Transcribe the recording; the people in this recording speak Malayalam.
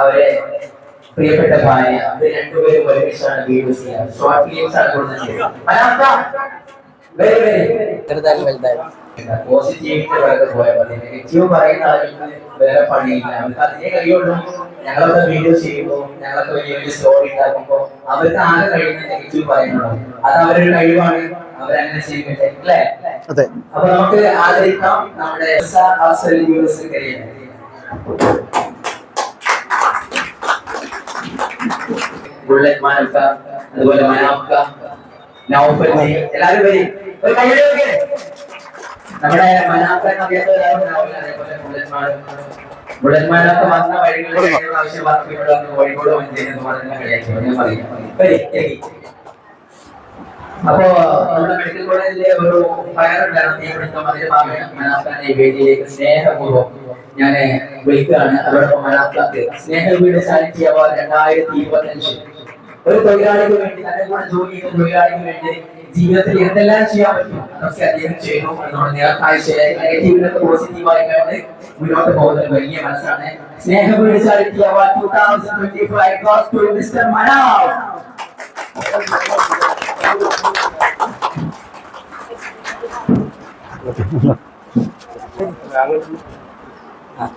അവരെ പ്രിയപ്പെട്ട ഭാര്യ അവർ രണ്ടുപേരും ഒരുമിച്ചാണ് വീഡിയോസ് ചെയ്യുക ഷോർട്ട് ഫിലിംസ് ആണ് കൊടുക്കുന്നത് വരി വരി. ചെറുതായാലും വലുതായാലും പോസിറ്റീവിന്റെ പുറകെ പോയാൽ മതി. നെഗറ്റീവ് പറയുന്ന ആളുകൾക്ക് വേറെ പണിയില്ല. അവർക്ക് അതിനെ കഴിയുള്ളൂ. ഞങ്ങളൊക്കെ വീഡിയോ ചെയ്യുമ്പോൾ ഞങ്ങളൊക്കെ വലിയ വലിയ സ്റ്റോറി ഉണ്ടാക്കുമ്പോൾ അവർക്ക് ആകെ കഴിയുന്ന നെഗറ്റീവ് പറയുന്നുള്ളൂ. അത് അവരുടെ കഴിവാണ്. അവരങ്ങനെ ചെയ്യുന്നില്ല അല്ലേ? അതെ. അപ്പൊ നമുക്ക് ആദരിക്കാം നമ്മുടെ യൂണിവേഴ്സിറ്റി ബുള്ളറ്റ് മാനക്ക അതുപോലെ മനാക്ക നൗഫൽ എല്ലാവരും വരി. ഒരു കയ്യടി കൊടുക്ക്. നമ്മുടെ മാനക്ക ബുള്ളറ്റ് മാനക്ക വന്ന വഴികളിൽ ആവശ്യം കോഴിക്കോട് മഞ്ചേരി എന്ന് പറഞ്ഞ കളിയാക്കി ഞാൻ പറയാം വരി എത്തി. അപ്പോ നമ്മുടെ മെഡിക്കൽ കോളേജിലെ ഒരു ഫയർ ഉണ്ടായിരുന്നു. തീപിടുത്തം അതിന്റെ ഭാഗമായി മനാഫ്ഖാനെ വേദിയിലേക്ക് സ്നേഹപൂർവം ഞാൻ വിളിക്കുകയാണ്. അതോടൊപ്പം മനാഫ്ഖാക്ക് സ്നേഹ വീട് ചാരിറ്റി അവാർഡ് രണ്ടായിരത്തി ഇരുപത്തി ഒരു തൊഴിലാളിക്ക് വേണ്ടി തന്റെ കൂടെ ജോലി ചെയ്ത തൊഴിലാളിക്ക് വേണ്ടി ജീവിതത്തിൽ എന്തെല്ലാം ചെയ്യാൻ പറ്റും? അതൊക്കെ അദ്ദേഹം ചെയ്തു എന്നുള്ള നേർക്കാഴ്ചയെ നെഗറ്റീവിനൊക്കെ പോസിറ്റീവായി കണ്ട് മുന്നോട്ട് പോകുന്ന വലിയ മനസ്സാണ്. Sneha Veedu charity award two thousand twenty five to mister Manaf 两个啊